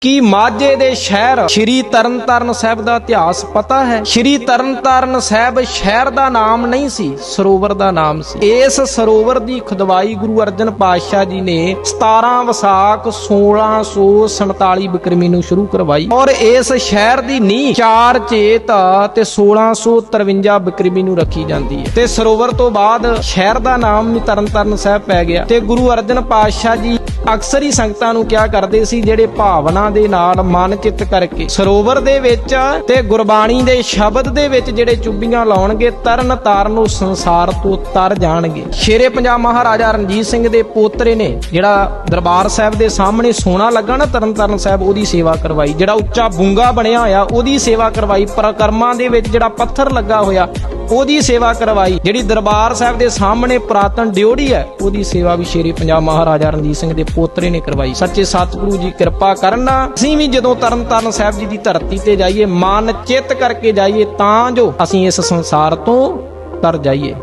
ਕੀ ਮਾਝੇ ਦੇ ਸ਼ਹਿਰ ਸ਼੍ਰੀ ਤਰਨਤਾਰਨ ਸਾਹਿਬ ਦਾ ਇਤਿਹਾਸ ਪਤਾ ਹੈ? ਸ਼੍ਰੀ ਤਰਨਤਾਰਨ ਸਾਹਿਬ ਸ਼ਹਿਰ ਦਾ ਨਾਮ ਨਹੀਂ ਸੀ, ਸਰੋਵਰ ਦਾ ਨਾਮ ਸੀ। ਇਸ ਸਰੋਵਰ ਦੀ ਖੁਦਵਾਈ ਗੁਰੂ ਅਰਜਨ ਪਾਤਸ਼ਾਹ ਜੀ ਨੇ 17 ਵਿਸਾਖ 1647 ਬਿਕਰਮੀ ਨੂੰ ਸ਼ੁਰੂ ਕਰਵਾਈ ਔਰ ਇਸ ਸ਼ਹਿਰ ਦੀ ਨੀਂਹ 4 ਚੇਤ ਤੇ 1653 ਬਿਕਰਮੀ ਨੂੰ ਰੱਖੀ ਜਾਂਦੀ ਹੈ। ਤੇ ਸਰੋਵਰ ਤੋਂ ਬਾਅਦ ਸ਼ਹਿਰ ਦਾ ਨਾਮ ਵੀ ਤਰਨਤਾਰਨ ਸਾਹਿਬ ਪੈ ਗਿਆ। ਤੇ ਗੁਰੂ ਅਰਜਨ ਪਾਤਸ਼ਾਹ ਜੀ ਅਕਸਰ ਹੀ ਸੰਗਤਾਂ ਨੂੰ ਕਿਹਾ ਕਰਦੇ ਸੀ, ਜਿਹੜੇ ਭਾਵਨਾ ਦੇ ਨਾਲ ਮਨ ਚਿੱਤ ਕਰਕੇ। ਸਰੋਵਰ ਦੇ ਵਿੱਚ ਤੇ ਗੁਰਬਾਣੀ ਦੇ ਸ਼ਬਦ ਦੇ ਵਿੱਚ ਜਿਹੜੇ ਚੁੱਬੀਆਂ ਲਾਉਣਗੇ, ਤਰਨ ਤਾਰਨ ਨੂੰ ਸੰਸਾਰ ਤੋਂ ਤਰ ਜਾਣਗੇ। ਸ਼ੇਰੇ ਪੰਜਾਬ ਮਹਾਰਾਜਾ ਰਣਜੀਤ ਸਿੰਘ ਦੇ ਪੋਤਰੇ ਨੇ ਜਿਹੜਾ ਦਰਬਾਰ ਸਾਹਿਬ ਦੇ ਸਾਹਮਣੇ ਸੋਨਾ ਲੱਗਾ ਨਾ ਤਰਨ ਤਾਰਨ ਸਾਹਿਬ ਉਹਦੀ ਸੇਵਾ ਕਰਵਾਈ। ਜਿਹੜਾ ਉੱਚਾ ਬੁੰਗਾ ਬਣਿਆ ਹੋਇਆ, ਉਹਦੀ ਸੇਵਾ ਕਰਵਾਈ। ਪ੍ਰਕਰਮਾਂ ਦੇ ਵਿੱਚ ਜਿਹੜਾ ਪੱਥਰ ਲੱਗਾ ਹੋਇਆ ਉਹਦੀ ਸੇਵਾ ਕਰਵਾਈ, ਜਿਹੜੀ ਦਰਬਾਰ ਸਾਹਿਬ ਦੇ ਸਾਹਮਣੇ ਪੁਰਾਤਨ ਡਿਓੜੀ ਹੈ, ਉਹਦੀ ਸੇਵਾ ਵੀ ਸ਼ੇਰੇ ਪੰਜਾਬ ਮਹਾਰਾਜਾ ਰਣਜੀਤ ਸਿੰਘ ਦੇ ਪੋਤਰੇ ਨੇ ਕਰਵਾਈ। ਸੱਚੇ ਸਤਿਗੁਰੂ ਜੀ ਕਿਰਪਾ ਕਰਨਾ ਅਸੀਂ ਵੀ ਜਦੋਂ ਤਰਨਤਾਰਨ ਸਾਹਿਬ ਜੀ ਦੀ ਧਰਤੀ ਤੇ ਜਾਈਏ, ਮਨ ਚਿੱਤ ਕਰਕੇ ਜਾਈਏ, ਤਾਂ ਜੋ ਅਸੀਂ ਇਸ ਸੰਸਾਰ ਤੋਂ ਤਰ ਜਾਈਏ।